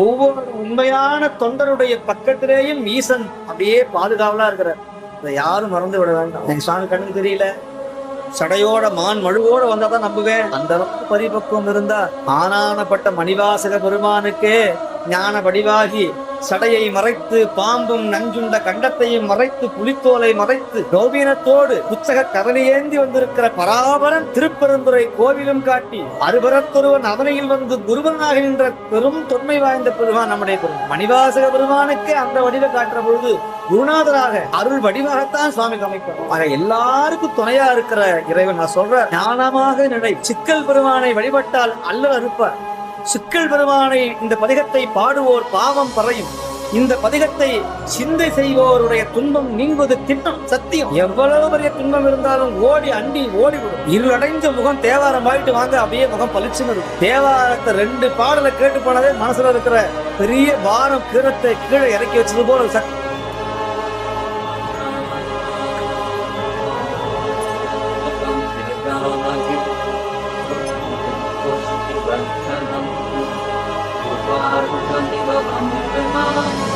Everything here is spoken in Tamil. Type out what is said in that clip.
ஒவ்வொரு உண்மையான தொண்டருடைய பக்கத்திலேயும் ஈசன் அப்படியே பாதுகாவலா இருக்கிறார். இதை யாரும் மறந்து விட வேண்டாம். எங்க சாமி கண்ணுக்கு தெரியல. சடையோட மான் மழுவோட வந்தாதான் நம்புவேன். அந்த அளவுக்கு பரிபக்குவம் இருந்தா ஆனானப்பட்ட மணிவாசக பெருமானுக்கே ஞான வடிவாகி சடையை மறைத்து பாம்பும் நஞ்சுண்ட கண்டத்தையும் மறைத்து புலித்தோலை மறைத்து கோபீனத்தோடு புத்தக ஏந்தி வந்திருக்கிற பராபரன் திருப்பெருந்துரை கோவிலும் காட்டி அறுபரத்தொருவன் அவனையில் வந்து குருவனாக நின்ற பெரும் தொன்மை வாய்ந்த பெருமான் நம்முடைய பெருமான் மணிவாசக பெருமானுக்கு அந்த வடிவ காட்டுற பொழுது குருநாதராக அருள் வடிவாகத்தான் சுவாமி அமைப்பார் ஆக எல்லாருக்கும் துணையா இருக்கிற இறைவன் நான் சொல்ற ஞானமாக நினை சிக்கல் பெருமானை வழிபட்டால் அல்லல் அறுப்பார். சுக்கல் பெருமானை இந்த பதிகத்தை பாடுவோர் பாவம் பறையும். இந்த பதிகத்தை சிந்தை செய்வோருடைய துன்பம் நீங்குவது திட்டம் சத்தியம். எவ்வளவு பெரிய துன்பம் இருந்தாலும் ஓடி அண்டி ஓடிவிடும். இருளடைஞ்ச முகம் தேவாரம் ஆயிட்டு வாங்க அப்படியே முகம் பளிச்சுன்னு இருக்கும் தேவாரத்தை ரெண்டு பாடலை கேட்டு போனதே மனசுல இருக்கிற பெரிய பாரம் கீழத்தை கீழே இறக்கி வச்சது போல Thank you.